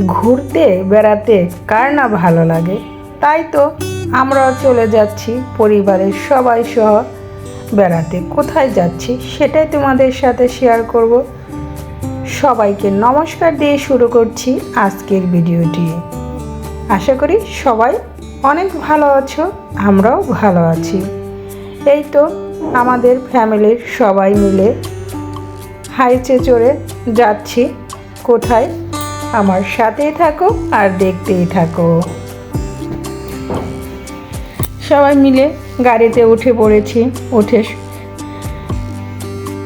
ঘুরতে বেড়াতে কার না ভালো লাগে? তাই তো আমরাও চলে যাচ্ছি, পরিবারের সবাই সহ বেড়াতে। কোথায় যাচ্ছি সেটাই তোমাদের সাথে শেয়ার করব। সবাইকে নমস্কার দিয়ে শুরু করছি আজকের ভিডিওটি। আশা করি সবাই অনেক ভালো আছো, আমরাও ভালো আছি। এই তো আমাদের ফ্যামিলির সবাই মিলে হাইচে চড়ে যাচ্ছি। কোথায়? আমার সাথেই থাকো আর দেখতেই থাকো। সবাই মিলে গাড়িতে উঠে পড়েছি। উঠে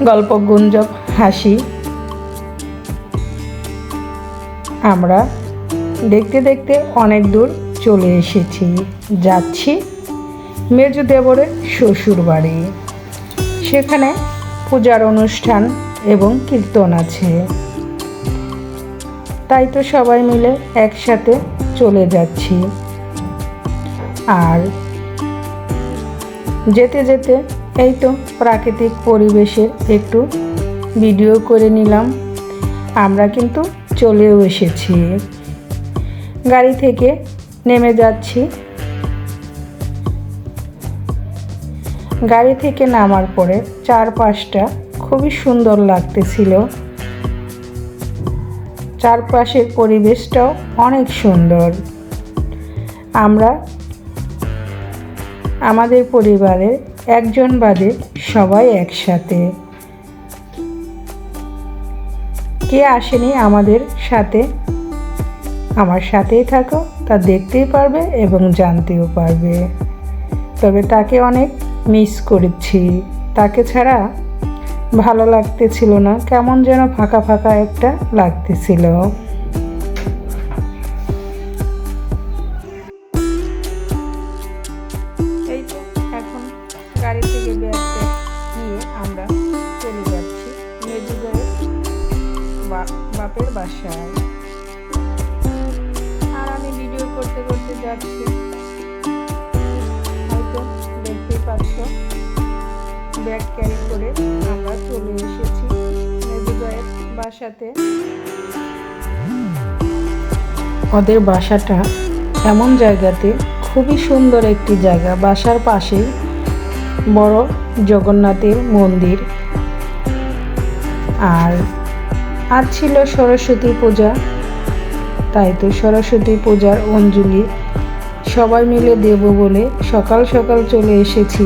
গল্প, গুঞ্জব, হাসি। আমরা দেখতে দেখতে অনেক দূর চলে এসেছি। যাচ্ছি মেজু দেবরের শ্বশুর বাড়ি। সেখানে পূজার অনুষ্ঠান এবং কীর্তন আছে। তাই তো সবাই মিলে একসাথে চলে যাচ্ছি। আর যেতে যেতে এই তো প্রাকৃতিক পরিবেশের একটু ভিডিও করে নিলাম। আমরা কিন্তু চলেও এসেছি। গাড়ি থেকে নেমে যাচ্ছি। গাড়ি থেকে নামার পরে চারপাশটা খুবই সুন্দর লাগতেছিল। চারপাশের পরিবেশটাও অনেক সুন্দর। আমরা আমাদের পরিবারের একজন বাদে সবাই একসাথে। কে আসেনি আমাদের সাথে? আমার সাথেই থাকো, তা দেখতেই পারবে এবং জানতেও পারবে। তবে তাকে অনেক মিস করেছি। তাকে ছাড়া ভালো লাগতেছিল না, কেমন যেন ফাঁকা ফাঁকা একটা লাগতেছিল। এই তো এখন গাড়ি থেকে নিয়ে আমরা চলে যাচ্ছি বাপের বাসায়। আমি ভিডিও করতে করতে যাচ্ছি। হয়তো দেখতেই পাচ্ছ। ব্যাগ ক্যারি করে আমরা চলে এসেছি মেজুগড়ের বাসাতে। ওদের বাসাটা এমন জায়গাতে, খুবই সুন্দর একটি জায়গা। বাসার পাশেই বড় জগন্নাথের মন্দির। আর আজ ছিল সরস্বতী পূজা। তাই তো সরস্বতী পূজার অঞ্জলি সবাই মিলে দেব বলে সকাল সকাল চলে এসেছি।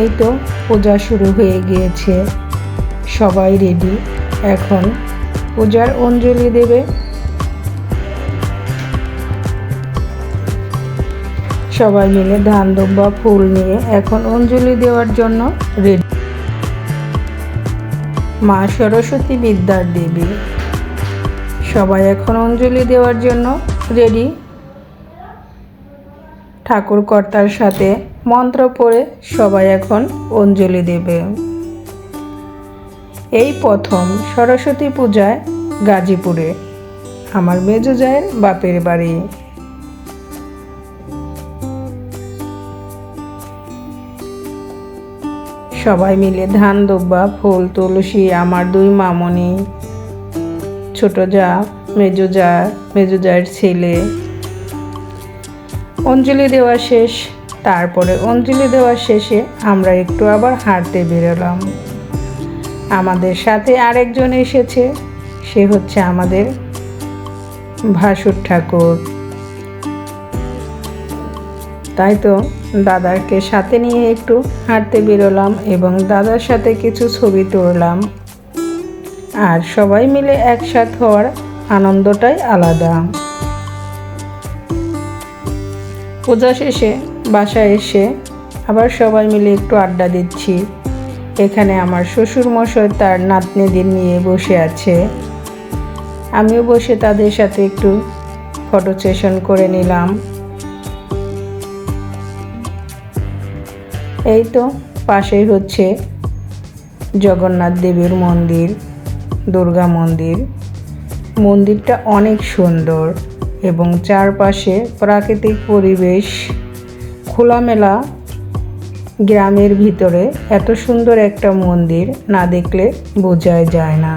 এই তো পূজা শুরু হয়ে গিয়েছে। সবাই রেডি এখন পূজার অঞ্জলি দেবে। সবাই মিলে ধান, দুব্বা, ফুল নিয়ে এখন অঞ্জলি দেওয়ার জন্য রেডি মা সরস্বতী বিদ্যার দেবী। সবাই এখন অঞ্জলি দেওয়ার জন্য রেডি ঠাকুর কর্তার সাথে মন্ত্র পড়ে সবাই এখন অঞ্জলি দেবে। এই প্রথম সরস্বতী পূজায় গাজীপুরে, আমার মেজো জায়ের বাপের বাড়ি। সবাই মিলে ধান, দুব্বা, ফুল, তুলসী, আমার দুই মামনি, ছোট যা, মেজো যা, মেজো জায়ের ছেলে। অঞ্জলি দেওয়া শেষ। তারপরে অঞ্জলি দেওয়া শেষে আমরা একটু আবার হাঁটতে বেরোলাম। আমাদের সাথে আরেকজন এসেছে, সে হচ্ছে আমাদের ভাসুর ঠাকুর। তাই তো দাদাকে সাথে নিয়ে একটু হাঁটতে বেরোলাম এবং দাদার সাথে কিছু ছবি তুললাম। আর সবাই মিলে একসাথ হওয়ার আনন্দটাই আলাদা। পূজা শেষে বাসায় এসে আবার সবাই মিলে একটু আড্ডা দিচ্ছি। এখানে আমার শ্বশুর মশাই তার নাতনিদের নিয়ে বসে আছে। আমিও বসে তাদের সাথে একটু ফটো সেশন করে নিলাম। এই তো পাশেই হচ্ছে জগন্নাথ দেবীর মন্দির, দুর্গা মন্দির। মন্দিরটা অনেক সুন্দর এবং চারপাশে প্রাকৃতিক পরিবেশ। খোলামেলা গ্রামের ভিতরে এত সুন্দর একটা মন্দির না দেখলে বোঝাই যায় না।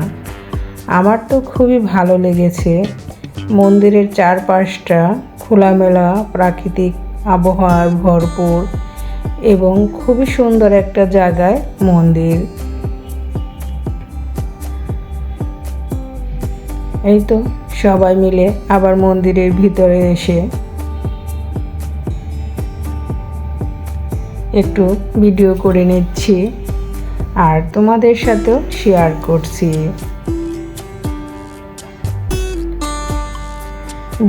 আমার তো খুবই ভালো লেগেছে মন্দিরের চারপাশটা খোলামেলা, প্রাকৃতিক আবহাওয়ার ভরপুর এবং খুবই সুন্দর একটা জায়গায় মন্দির। এই তো সবাই মিলে আবার মন্দিরের ভিতরে এসে একটু ভিডিও করে নিচ্ছি আর তোমাদের সাথেও শেয়ার করছি।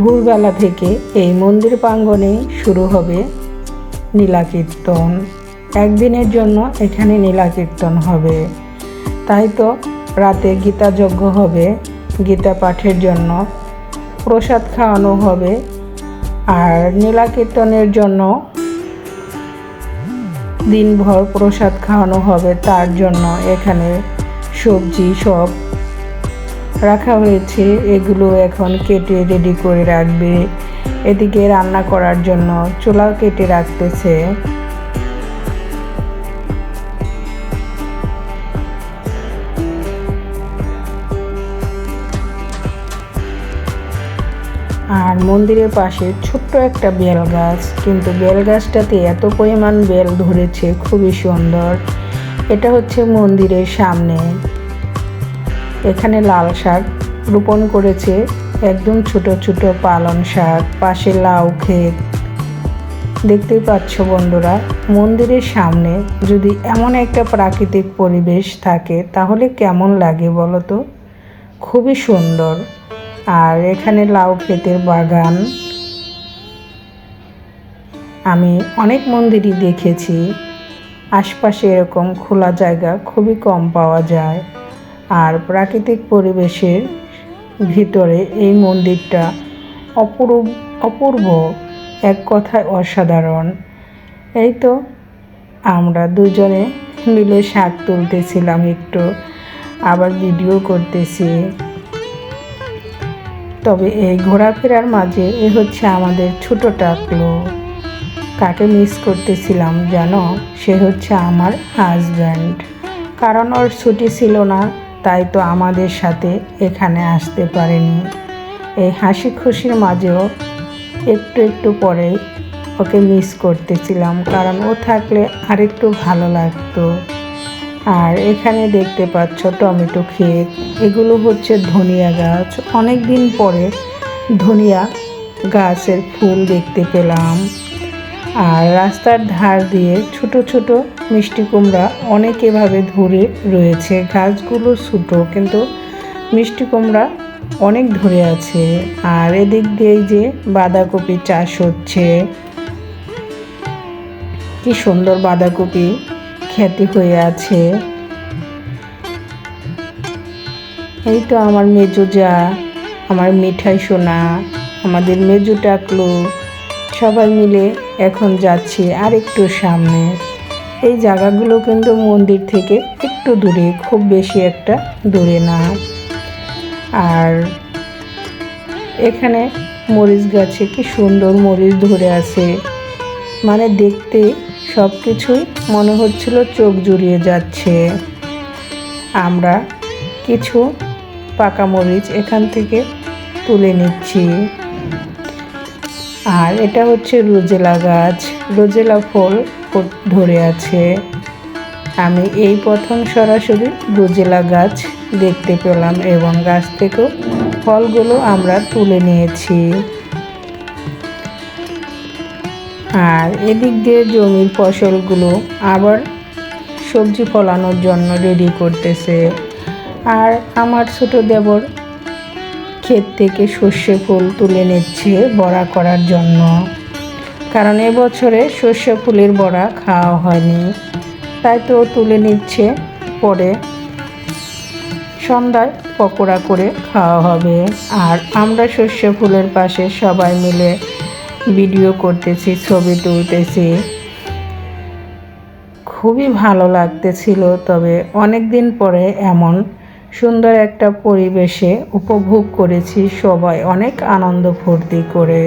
ভোরবেলা থেকে এই মন্দির প্রাঙ্গণে শুরু হবে নীলাকীর্তন। একদিনের জন্য এখানে নীলাকীর্তন হবে। তাই তো রাতে গীতা যজ্ঞ হবে, গীতা পাঠের জন্য প্রসাদ খাওয়ানো হবে। আর নীলাকীর্তনের জন্য দিনভর প্রসাদ খাওয়ানো হবে তার জন্য এখানে সবজি সব রাখা হয়েছে। এগুলো এখন কেটে রেডি করে রাখবে। এদিকে রান্না করার জন্য চুলা কেটে রাখতেছে। আর মন্দিরের পাশে ছোট্ট একটা বেল গাছ। কিন্তু বেল গাছটাতে এত পরিমাণ বেল ধরেছে, খুবই সুন্দর। এটা হচ্ছে মন্দিরের সামনে। এখানে লাল শাক রোপণ করেছে একদম ছোট ছোট পালন শাক, পাশে লাউ ক্ষেত। দেখতেই পাচ্ছ বন্ধুরা, মন্দিরের সামনে যদি এমন একটা প্রাকৃতিক পরিবেশ থাকে, তাহলে কেমন লাগে বলো তো? খুবই সুন্দর। আর এখানে লাউ ক্ষেতের বাগান। আমি অনেক মন্দিরই দেখেছি। আশপাশে এরকম খোলা জায়গা খুবই কম পাওয়া যায়। আর প্রাকৃতিক পরিবেশের ভিতরে এই মন্দিরটা অপূর্ব অপূর্ব, এক কথায় অসাধারণ। এই তো, আমরা দুজনে মিলে শাক তুলতেছিলাম একটু। আবার ভিডিও করতেছি। তবে এই ঘোরাফেরার মাঝে এ হচ্ছে আমাদের ছোট টাকলো কাকে মিস করতেছিলাম জানো? সে হচ্ছে আমার হাজব্যান্ড কারণ ওর ছুটি ছিল না, তাই তো আমাদের সাথে এখানে আসতে পারেনি। এই হাসি খুশির মাঝেও একটু একটু পরে ওকে মিস করতেছিলাম, কারণ ও থাকলে আরেকটু ভালো লাগতো। আর এখানে দেখতে পাচ্ছ টমেটো ক্ষেত। এগুলো হচ্ছে ধনিয়া গাছ। অনেক দিন পরে ধনিয়া গাছের ফুল দেখতে পেলাম। আর রাস্তার ধার দিয়ে ছোট ছোট মিষ্টি কুমড়া অনেক এভাবে ধরে রয়েছে। গাছগুলো ছোটো, কিন্তু মিষ্টি কুমড়া অনেক ধরে আছে। আর এদিক দিয়ে যে বাঁধাকপি চাষ হচ্ছে। কি সুন্দর বাঁধাকপি। খ্যাতি হয়ে আছে। এই তো আমার মেজো যা, আমার মিঠাই সোনা, আমাদের মেজো টাকলু, সবাই মিলে এখন যাচ্ছি আর একটু সামনে। এই জায়গাগুলো কিন্তু মন্দির থেকে একটু দূরে, খুব বেশি একটা দূরে না। আর এখানে মরিচ গাছে কি সুন্দর মরিচ ধরে আছে। মানে দেখতে সব কিছুই মনে হচ্ছিল চোখ জুড়িয়ে যাচ্ছে। আমরা কিছু পাকা মরিচ এখান থেকে তুলে নিচ্ছি। আর এটা হচ্ছে রোজেলা গাছ। রোজেলা ফল ধরে আছে। আমি এই প্রথম সরাসরি রোজেলা গাছ দেখতে পেলাম এবং গাছ থেকেও ফলগুলো আমরা তুলে নিয়েছি। আর এদিক দিয়ে জমির ফসলগুলো আবার সবজি ফলানোর জন্য রেডি করতেছে। আর আমার ছোট দেবর ক্ষেত থেকে সর্ষে ফুল তুলে নিচ্ছে বড়া করার জন্য। কারণ এবছরে সর্ষে ফুলের বড়া খাওয়া হয়নি। তাই তো তুলে নিচ্ছে, পরে সন্ধ্যায় পকোড়া করে খাওয়া হবে। আর আমরা সর্ষে ফুলের পাশে সবাই মিলে ভিডিও করতেছি, ছবি তুলতেছি। খুবই ভালো লাগতেছিল, তবে অনেক দিন পরে এমন সুন্দর একটা পরিবেশে উপভোগ করেছি, সবাই অনেক আনন্দ ফুর্তি করে।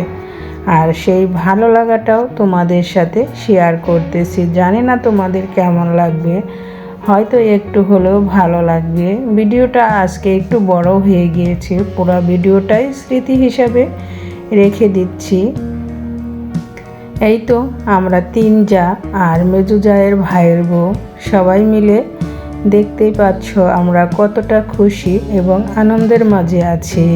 আর সেই ভালো লাগাটাও তোমাদের সাথে শেয়ার করতেছি। জানি না তোমাদের কেমন লাগবে, হয়তো একটু হলেও ভালো লাগবে। ভিডিওটা আজকে একটু বড় হয়ে গিয়েছে, পুরো ভিডিওটাই স্মৃতি হিসাবে রেখে দিচ্ছি। এই তো আমরা তিন যা আর মেজু জায়ের ভাইয়ের বউ। সবাই মিলে দেখতেই পাচ্ছ আমরা কতটা খুশি এবং আনন্দের মাঝে আছি।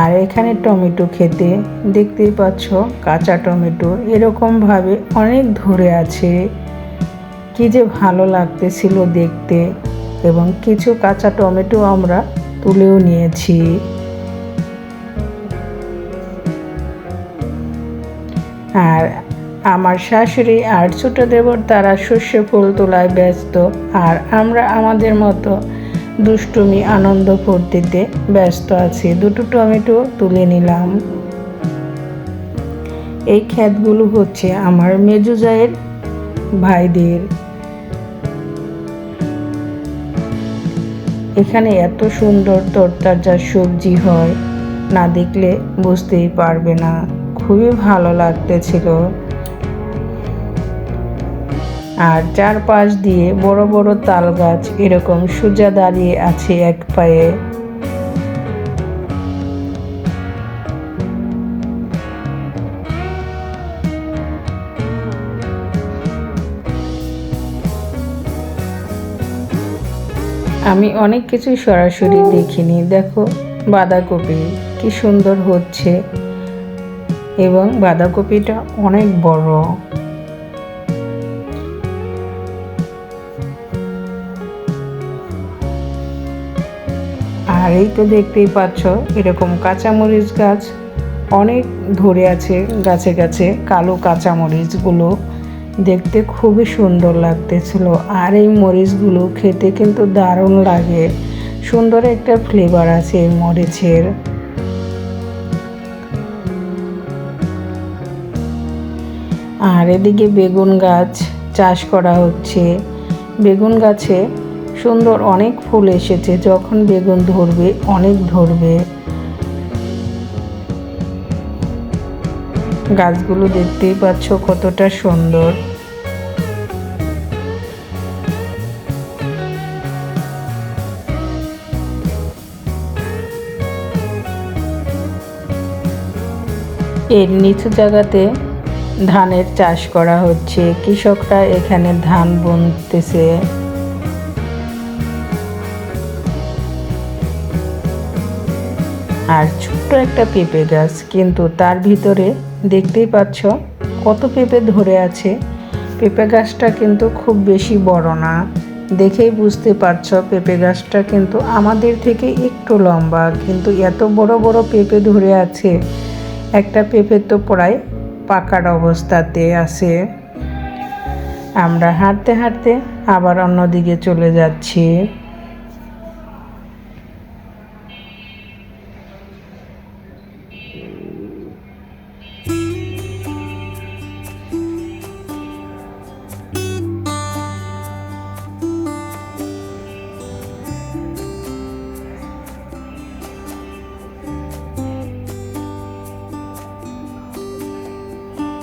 আর এখানে টমেটো খেতে দেখতেই পাচ্ছ কাঁচা টমেটো এরকমভাবে অনেক ধরে আছে। কি যে ভালো লাগতেছিল দেখতে এবং কিছু কাঁচা টমেটো আমরা তুলেও নিয়েছি। আর আমার শাশুড়ি আর ছোট দেবর তারা শস্য ফুল তোলায় ব্যস্ত, আর আমরা আমাদের মতো দুষ্টুমি আনন্দ ফুর্তিতে ব্যস্ত আছি। দুটো টমেটো তুলে নিলাম। এই ক্ষেতগুলো হচ্ছে আমার মেজুজায়ের ভাইদের। এখানে এত সুন্দর তরতাজা সবজি হয়, না দেখলে বুঝতেই পারবে না। খুবই ভালো লাগতেছিল। আর চারপাশ দিয়ে বড় বড় তাল গাছ এরকম সোজা দাঁড়িয়ে আছে এক পায়ে। আমি অনেক কিছু সরাসরি দেখিনি। দেখো বাঁধাকপি, কি সুন্দর হচ্ছে। এবং বাঁধাকপিটা অনেক বড়। আর এই তো দেখতেই পাচ্ছ, এরকম কাঁচামরিচ গাছ অনেক ধরে আছে গাছে গাছে, কালো কাঁচামরিচগুলো। দেখতে খুবই সুন্দর লাগতেছিল। আর এই মরিচগুলো খেতে কিন্তু দারুণ লাগে। সুন্দর একটা ফ্লেভার আছে এই মরিচের। আর এদিকে বেগুন গাছ চাষ করা হচ্ছে। বেগুন গাছে সুন্দর অনেক ফুল এসেছে, যখন বেগুন ধরবে, অনেক ধরবে। গাছগুলো দেখতেই পাচ্ছ কতটা সুন্দর। এর নিচু জায়গাতে ধানের চাষ করা হচ্ছে। কৃষকরা এখানে ধান বুনতেছে। আর ছোট্ট একটা পেঁপে গাছ, কিন্তু তার ভিতরে দেখতেই পাচ্ছ কত পেঁপে ধরে আছে। পেঁপে গাছটা কিন্তু খুব বেশি বড় না। দেখেই বুঝতে পারছ পেঁপে গাছটা কিন্তু আমাদের থেকে একটু লম্বা, কিন্তু এত বড় বড় পেঁপে ধরে আছে। একটা পেঁপে তো প্রায় পাকার অবস্থাতে আছে। আমরা হাঁটতে হাঁটতে আবার অন্যদিকে চলে যাচ্ছি।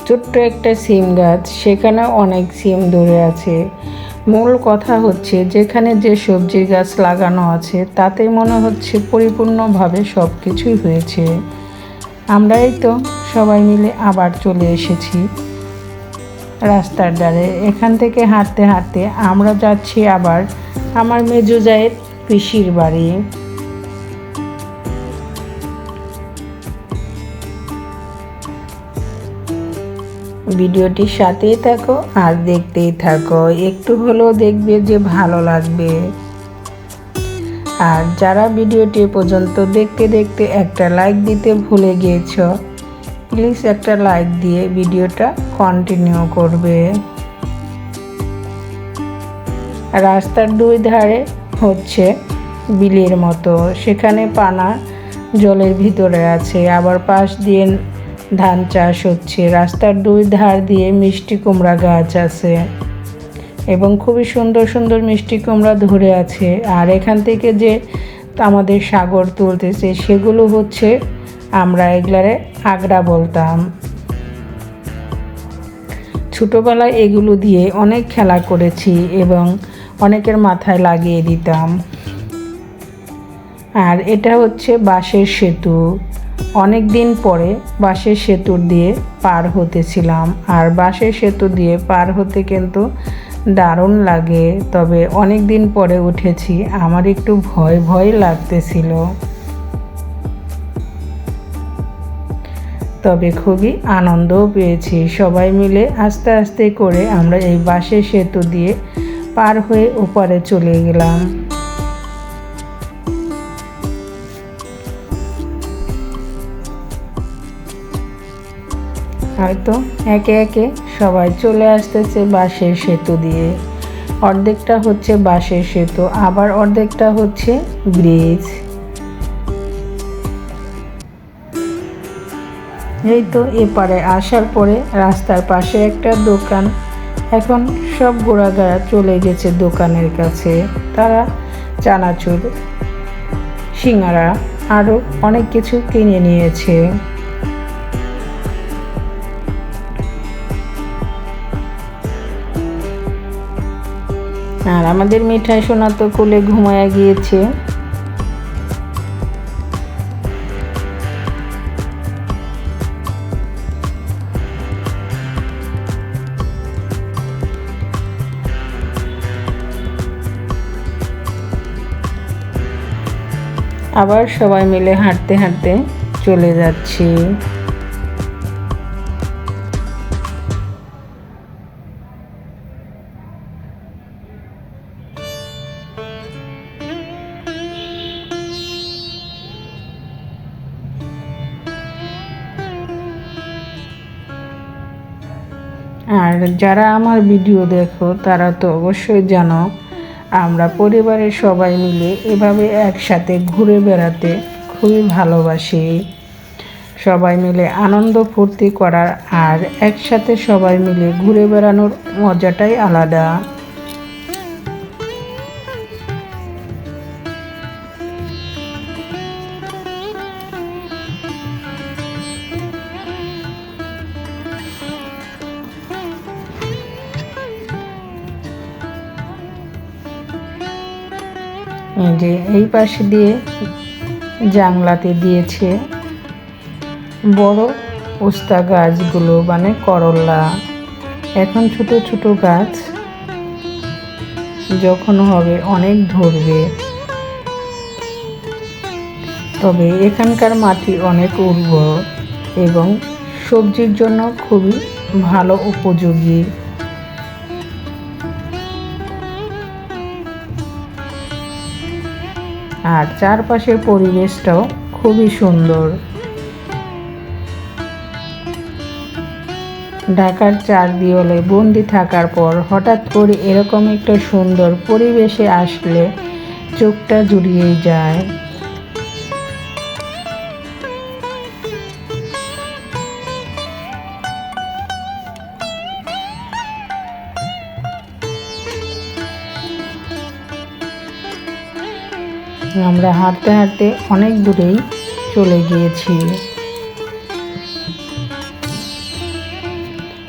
ছোট্ট একটা সিম গাছ, সেখানে অনেক সিম ধরে আছে। মূল কথা হচ্ছে, যেখানে যে সবজি গাছ লাগানো আছে, তাতে মনে হচ্ছে পরিপূর্ণভাবে সব কিছুই হয়েছে। আমরাই তো সবাই মিলে আবার চলে এসেছি রাস্তার ধারে। এখান থেকে হাঁটতে হাঁটতে আমরা যাচ্ছি আবার আমার মেজো জায়ের পিসির বাড়ি। ভিডিওটির সাথেই থাকো আর দেখতেই থাকো। একটু হলেও দেখবে যে ভালো লাগবে। আর যারা ভিডিওটি পর্যন্ত দেখতে দেখতে একটা লাইক দিতে ভুলে গিয়েছ প্লিজ একটা লাইক দিয়ে ভিডিওটা কন্টিনিউ করবে। রাস্তার দুই ধারে হচ্ছে বিলের মতো। সেখানে পানা জলের ভিতরে আছে। আবার পাশ দিয়ে ধান চাষ হচ্ছে। রাস্তার দুই ধার দিয়ে মিষ্টি কুমড়া গাছ আছে এবং খুবই সুন্দর সুন্দর মিষ্টি কুমড়া ধরে আছে। আর এখান থেকে যে আমাদের সাগর তুলতেছে, সেগুলো হচ্ছে আমরা এগুলারে আগড়া বলতাম। ছোটোবেলায় এগুলো দিয়ে অনেক খেলা করেছি এবং অনেকের মাথায় লাগিয়ে দিতাম। আর এটা হচ্ছে বাঁশের সেতু। অনেক দিন পরে বাঁশের সেতুর দিয়ে পার হতেছিলাম। আর বাঁশের সেতু দিয়ে পার হতে কিন্তু দারুণ লাগে, তবে অনেক দিন পরে উঠেছি, আমার একটু ভয় ভয় লাগতেছিল। তবে খুবই আনন্দও পেয়েছি। সবাই মিলে আস্তে আস্তে করে আমরা এই বাঁশের সেতু দিয়ে পার হয়ে ওপারে চলে গেলাম। হয়তো একে একে সবাই চলে আসতেছে বাঁশের সেতু দিয়ে। অর্ধেকটা হচ্ছে বাঁশের সেতু, আবার অর্ধেকটা হচ্ছে ব্রিজ। এই তো এপারে আসার পরে রাস্তার পাশে একটা দোকান। এখন সব ঘোরাঘাড়া চলে গেছে দোকানের কাছে। তারা চানাচুর, সিঙ্গারা আরও অনেক কিছু কিনে নিয়েছে। আর আমাদের মিঠাই সোনা তো কোলে ঘুমায়া গিয়েছে। আবার সবাই মিলে হাঁটতে হাঁটতে চলে যাচ্ছি। যারা আমার ভিডিও দেখো, তারা তো অবশ্যই জানো, আমরা পরিবারের সবাই মিলে এভাবে একসাথে ঘুরে বেড়াতে খুবই ভালোবাসি। সবাই মিলে আনন্দ ফুর্তি করার আর একসাথে সবাই মিলে ঘুরে বেড়ানোর মজাটাই আলাদা। যে এই পাশে দিয়ে জাংলাতে দিয়েছে বড় উস্তা গাছগুলো মানে করলা। এখন ছোট ছোট গাছ যখন হবে অনেক ধরবে। তবে এখানকার মাটি অনেক উর্বর এবং সবজির জন্য খুবই ভালো উপযোগী। আর চারপাশের পরিবেশটাও খুবই সুন্দর। ঢাকার চার দিওলে বন্দি থাকার পর হঠাৎ করে এরকম একটা সুন্দর পরিবেশে আসলে চোখটা জুড়িয়ে যায়। আমরা হাঁটতে হাঁটতে অনেক দূরেই চলে গিয়েছি।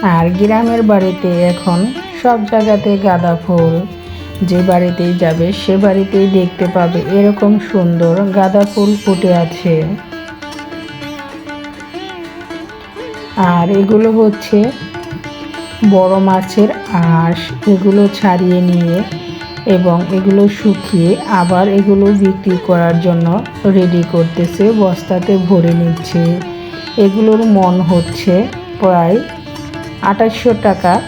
আর গ্রামের বাড়িতে এখন সব জায়গাতে গাঁদা ফুল। যে বাড়িতেই যাবে, সে বাড়িতেই দেখতে পাবে এরকম সুন্দর গাঁদা ফুল ফুটে আছে। আর এগুলো হচ্ছে বড় মাছের আঁশ। এগুলো ছাড়িয়ে নিয়ে এবং এগুলো শুকিয়ে আবার এগুলো বিক্রি করার জন্য রেডি করতেছে, বস্তাতে ভরে নিচ্ছে। এগুলোর মন হচ্ছে প্রায় আঠাশশো টাকা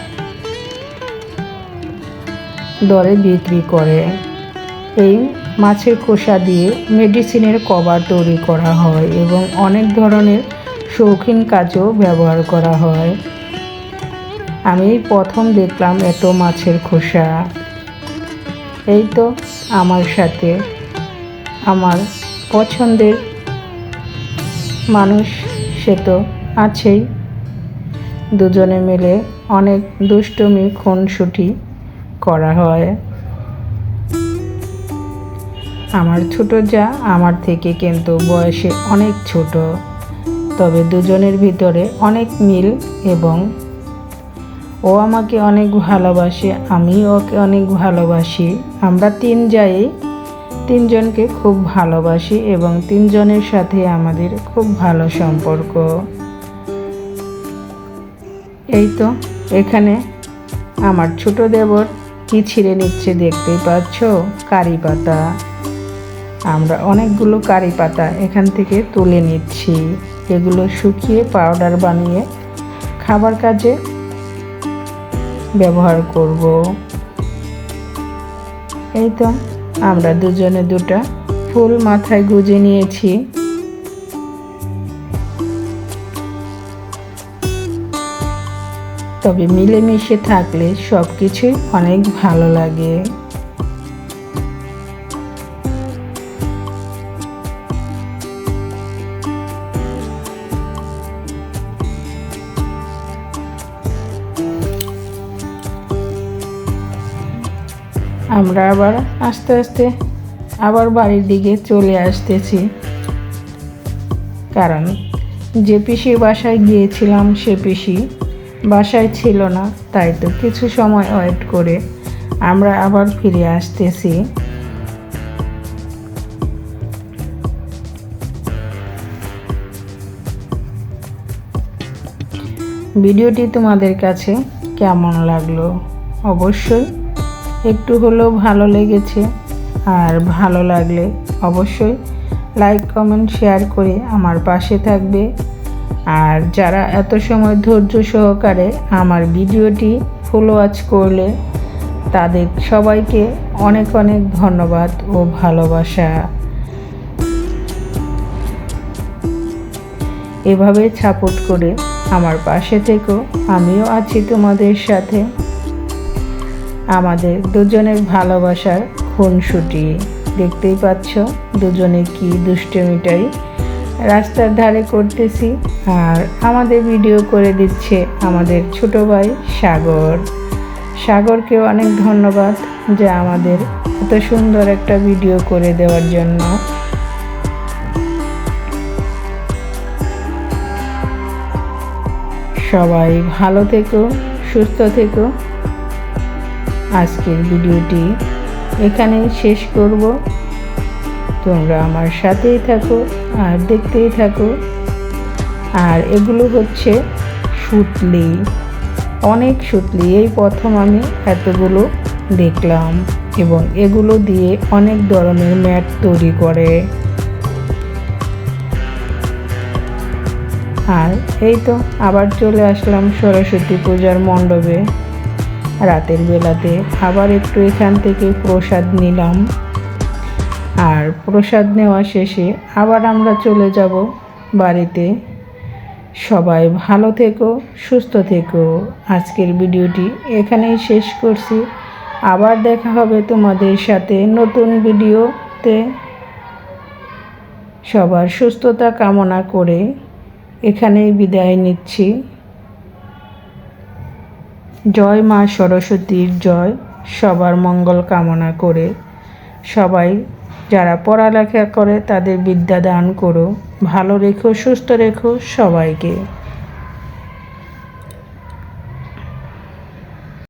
দরে বিক্রি করে। এই মাছের খোসা দিয়ে মেডিসিনের কভার তৈরি করা হয় এবং অনেক ধরনের শৌখিন কাজও ব্যবহার করা হয়। আমি প্রথম দেখলাম এত মাছের খোসা। এই তো আমার সাথে আমার পছন্দের মানুষ সে তো আছেই। দুজনে মিলে অনেক দুষ্টমি, খুনসুটি করা হয়। আমার ছোট যা, আমার থেকে কিন্তু বয়সে অনেক ছোট। তবে দুজনের ভিতরে অনেক মিল এবং ও আমাকে অনেক ভালোবাসে, আমি ওকে অনেক ভালোবাসি। আমরা তিন যাই, তিনজনকে খুব ভালোবাসি এবং তিনজনের সাথে আমাদের খুব ভালো সম্পর্ক। এই তো, এখানে আমার ছোট দেবর, কি ছিঁড়ে নিচ্ছে দেখতেই পাচ্ছ? কারি পাতা। আমরা অনেকগুলো কারি পাতা এখান থেকে তুলে নিচ্ছি। এগুলো শুকিয়ে পাউডার বানিয়ে খাবার কাজে ব্যবহার করব। এই তো, আমরা দুজনে দুটা ফুল মাথায় গুজে নিয়েছি। তবে মিলেমিশে থাকলে সব কিছুই অনেক ভালো লাগে। আমরা আবার আস্তে আস্তে আবার বাড়ির দিকে চলে আসতেছি। কারণ যে পিসির বাসায় গিয়েছিলাম, সে পিসি বাসায় ছিল না, তাই তো কিছু সময় ওয়েট করে আমরা আবার ফিরে আসতেছি। ভিডিওটি তোমাদের কাছে কেমন লাগল? অবশ্যই একটু হলেও ভালো লেগেছে আর ভালো লাগলে অবশ্যই লাইক কমেন্ট শেয়ার করে আমার পাশে থাকবে। আর যারা এত সময় ধৈর্য সহকারে আমার ভিডিওটি ফলো ওয়াচ করলে তাদের সবাইকে অনেক অনেক ধন্যবাদ ও ভালোবাসা। এভাবে সাপোর্ট করে আমার পাশে থেকেও আমিও আছি তোমাদের সাথে। আমাদের দুজনের ভালোবাসার খুনসুটি। দেখতেই পাচ্ছ দুজনে কি দুষ্টমিটাই। রাস্তার ধারে করতেছি আর আমাদের ভিডিও করে দিচ্ছে আমাদের ছোট ভাই সাগর। সাগরকেও অনেক ধন্যবাদ যে আমাদের এত সুন্দর একটা ভিডিও করে দেওয়ার জন্য। সবাই ভালো থেকো, সুস্থ থেকো। আজকের ভিডিওটি এখানেই শেষ করব। তোমরা আমার সাথেই থাকো আর দেখতেই থাকো। আর এগুলো হচ্ছে সুতলি। অনেক সুতলি। এই প্রথম আমি এতগুলো দেখলাম এবং এগুলো দিয়ে অনেক ধরনের ম্যাট তৈরি করে। আর এই তো আবার চলে আসলাম সরস্বতী পূজার মণ্ডপে। রাতের বেলাতে আবার একটু এখান থেকে প্রসাদ নিলাম। আর প্রসাদ নেওয়া শেষে আবার আমরা চলে যাব বাড়িতে। সবাই ভালো থেকো, সুস্থ থেকো। আজকের ভিডিওটি এখানেই শেষ করছি। আবার দেখা হবে তোমাদের সাথে নতুন ভিডিওতে। সবার সুস্থতা কামনা করে এখানেই বিদায় নিচ্ছি। জয় মা সরস্বতীর জয়, সবার মঙ্গল কামনা করে। সবাই যারা পড়ালেখা করে তাদের বিদ্যা দান করো, ভালো রেখো, সুস্থ রেখো সবাইকে।